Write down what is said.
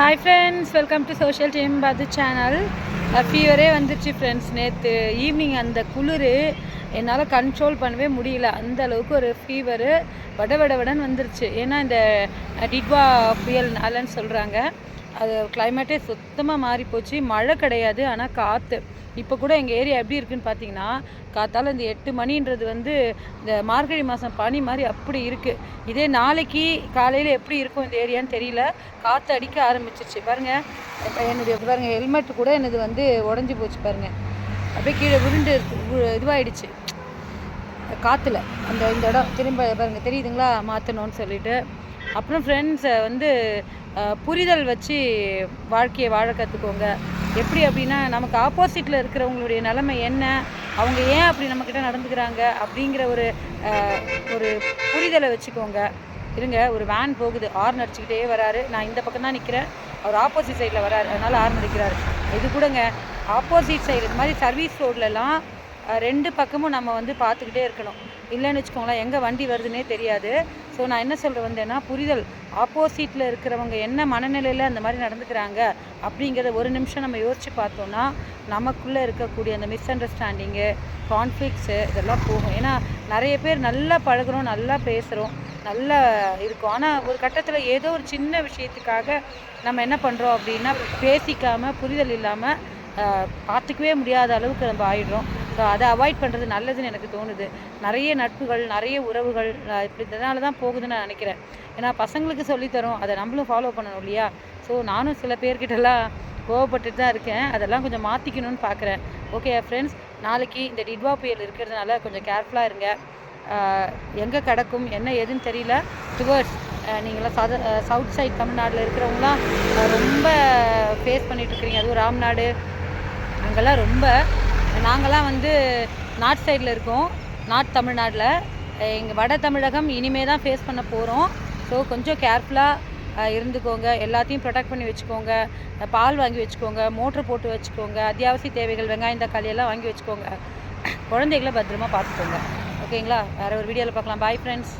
Hi friends welcome to social team பது channel ஃபீவரே வந்துருச்சு ஃப்ரெண்ட்ஸ் நேற்று ஈவினிங் அந்த குளிர் என்னால் கண்ட்ரோல் பண்ணவே முடியல. அந்த அளவுக்கு ஒரு ஃபீவரு வட வட வடன்னு வந்துருச்சு. ஏன்னா இந்த டிட்வா புயல்னாலன்னு சொல்கிறாங்க அது கிளைமேட்டே சுத்தமாக மாறி போச்சு. மழை கிடையாது ஆனால் காற்று இப்போ கூட எங்கள் ஏரியா எப்படி இருக்குன்னு பார்த்தீங்கன்னா காத்தால் இந்த எட்டு மணின்றது வந்து இந்த மார்கழி மாதம் பனி மாதிரி அப்படி இருக்குது இதே நாளைக்கு காலையில் எப்படி இருக்கும் இந்த ஏரியான்னு தெரியல. காற்று அடிக்க ஆரம்பிச்சிருச்சு. பாருங்கள் இப்போ என்னுடைய பாருங்கள் ஹெல்மெட் கூட எனது வந்து உடஞ்சி போச்சு பாருங்கள் அப்படியே கீழே விருண்டு இதுவாகிடுச்சு காற்றுல அந்த இந்த இடம் திரும்ப பாருங்க தெரியுதுங்களா? மாற்றணும்னு சொல்லிட்டு. அப்புறம் ஃப்ரெண்ட்ஸை வந்து புரிதல் வச்சு வாழ்க்கையை வாழ கற்றுக்கோங்க எப்படி அப்படின்னா நமக்கு ஆப்போசிட்டில் இருக்கிறவங்களுடைய நிலைமை என்ன? அவங்க ஏன் அப்படி நம்மக்கிட்ட நடந்துக்கிறாங்க? அப்படிங்கிற ஒரு ஒரு புரிதலை வச்சுக்கோங்க. இருங்க ஒரு வேன் போகுது. ஹார்ன் அடிச்சுக்கிட்டே வராரு. நான் இந்த பக்கம் தான் நிற்கிறேன் அவர் ஆப்போசிட் சைடில் வராரு. அதனால் ஹார்ன் அடிக்கிறாரு. இது கூடங்க ஆப்போசிட் சைடு இது மாதிரி சர்வீஸ் ரோட்லலாம் ரெண்டு பக்கமும் நம்ம வந்து பார்த்துக்கிட்டே இருக்கணும். இல்லைன்னு வச்சுக்கோங்களேன் எங்கே வண்டி வருதுன்னே தெரியாது. ஸோ நான் என்ன சொல்கிற வந்தேன்னா புரிதல். ஆப்போசிட்டில் இருக்கிறவங்க என்ன மனநிலையில் அந்த மாதிரி நடந்துக்கிறாங்க அப்படிங்கிறத ஒரு நிமிஷம் நம்ம யோசித்து பார்த்தோன்னா நமக்குள்ளே இருக்கக்கூடிய அந்த மிஸ் அண்டர்ஸ்டாண்டிங்கு கான்ஃப்ளிக்ஸு இதெல்லாம் போகும். ஏன்னா நிறைய பேர் நல்லா பழகுறோம் நல்லா பேசுகிறோம் நல்லா இருக்கும். ஆனால் ஒரு கட்டத்தில் ஏதோ ஒரு சின்ன விஷயத்துக்காக நம்ம என்ன பண்ணுறோம் அப்படின்னா பேசிக்காமல் புரிதல் இல்லாமல் பார்த்துக்கவே முடியாத அளவுக்கு நம்ம ஆயிடுறோம். ஸோ அதை அவாய்ட் பண்ணுறது நல்லதுன்னு எனக்கு தோணுது. நிறைய நட்புகள் நிறைய உறவுகள் இப்படி இதனால தான் போகுதுன்னு நான் நினைக்கிறேன். ஏன்னா பசங்களுக்கு சொல்லித்தரோம். அதை நம்மளும் ஃபாலோ பண்ணணும் இல்லையா? ஸோ நானும் சில பேர்கிட்டலாம் கோவப்பட்டுட்டு தான் இருக்கேன். அதெல்லாம் கொஞ்சம் மாற்றிக்கணும்னு பார்க்குறேன். ஓகே ஃப்ரெண்ட்ஸ் நாளைக்கு இந்த டிட்வா புயல் இருக்கிறதுனால கொஞ்சம் கேர்ஃபுல்லாக இருங்க. எங்கே கிடக்கும்? என்ன ஏதுன்னு தெரியல. டுவர்ட்ஸ் நீங்களாம் சத சவுத் சைட் தமிழ்நாட்டில் இருக்கிறவங்களாம் ரொம்ப ஃபேஸ் பண்ணிகிட்ருக்கிறீங்க அதுவும் ராம்நாடு. அங்கெல்லாம் ரொம்ப நாங்கள்லாம் வந்து நார்த் சைடில் இருக்கோம் நார்த் தமிழ்நாட்டில். எங்கள் வட தமிழகம் இனிமே தான் ஃபேஸ் பண்ண போகிறோம் ஸோ கொஞ்சம் கேர்ஃபுல்லாக இருந்துக்கோங்க. எல்லாத்தையும் ப்ரொடெக்ட் பண்ணி வச்சுக்கோங்க. பால் வாங்கி வச்சுக்கோங்க மோட்ரு போட்டு வச்சுக்கோங்க அத்தியாவசிய தேவைகள் வெங்காயம் தக்காளி எல்லாம் வாங்கி வச்சுக்கோங்க. குழந்தைகளை பத்திரமா பார்த்துக்கோங்க. ஓகேங்களா வேறு ஒரு வீடியோவில் பார்க்கலாம். Bye friends